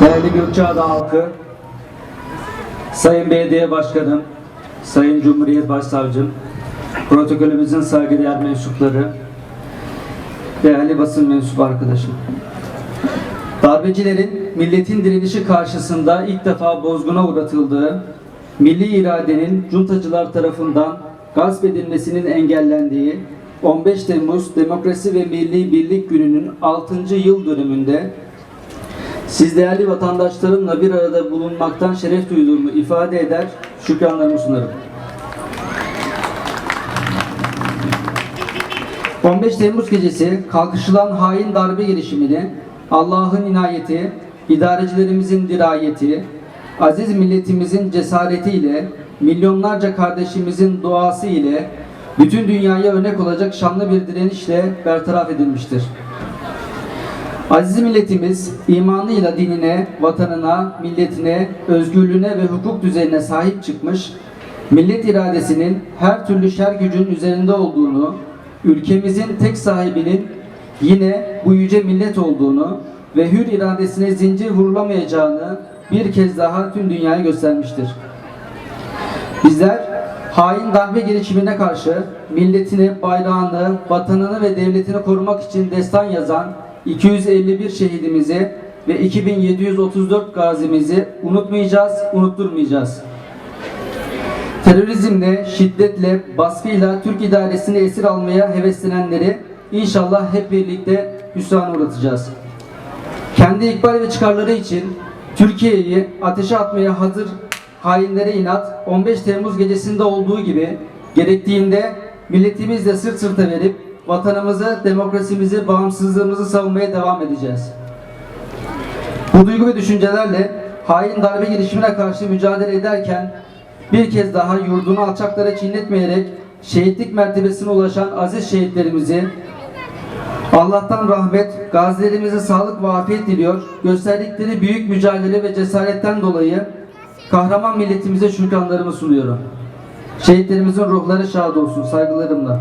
Değerli Gökçeada halkı, Sayın Belediye Başkanım, Sayın Cumhuriyet Başsavcım, protokolümüzün saygıdeğer mensupları, değerli basın mensubu arkadaşım. Darbecilerin milletin direnişi karşısında ilk defa bozguna uğratıldığı, milli iradenin cuntacılar tarafından gasp edilmesinin engellendiği 15 Temmuz Demokrasi ve Milli Birlik Günü'nün 6. yıl dönümünde siz değerli vatandaşlarımla bir arada bulunmaktan şeref duyduğumu ifade eder, şükranlarımı sunarım. 15 Temmuz gecesi kalkışılan hain darbe girişimini Allah'ın inayeti, idarecilerimizin dirayeti, aziz milletimizin cesaretiyle, milyonlarca kardeşimizin duası ile bütün dünyaya örnek olacak şanlı bir direnişle bertaraf edilmiştir. Aziz milletimiz imanıyla dinine, vatanına, milletine, özgürlüğüne ve hukuk düzenine sahip çıkmış, millet iradesinin her türlü şer gücün üzerinde olduğunu, ülkemizin tek sahibinin yine bu yüce millet olduğunu ve hür iradesine zincir vurulamayacağını bir kez daha tüm dünyaya göstermiştir. Bizler hain darbe girişimine karşı milletini, bayrağını, vatanını ve devletini korumak için destan yazan 251 şehidimizi ve 2734 gazimizi unutmayacağız, unutturmayacağız. Terörizmle, şiddetle, baskıyla Türk idaresini esir almaya heveslenenleri inşallah hep birlikte hüsrana uğratacağız. Kendi ikbal ve çıkarları için Türkiye'yi ateşe atmaya hazır hainlere inat 15 Temmuz gecesinde olduğu gibi gerektiğinde milletimizle sırt sırta verip vatanımızı, demokrasimizi, bağımsızlığımızı savunmaya devam edeceğiz. Bu duygu ve düşüncelerle hain darbe girişimine karşı mücadele ederken bir kez daha yurdunu alçaklara çiğnetmeyerek şehitlik mertebesine ulaşan aziz şehitlerimizi Allah'tan rahmet, gazilerimize sağlık ve afiyet diliyor. Gösterdikleri büyük mücadele ve cesaretten dolayı kahraman milletimize şükranlarımı sunuyorum. Şehitlerimizin ruhları şad olsun saygılarımla.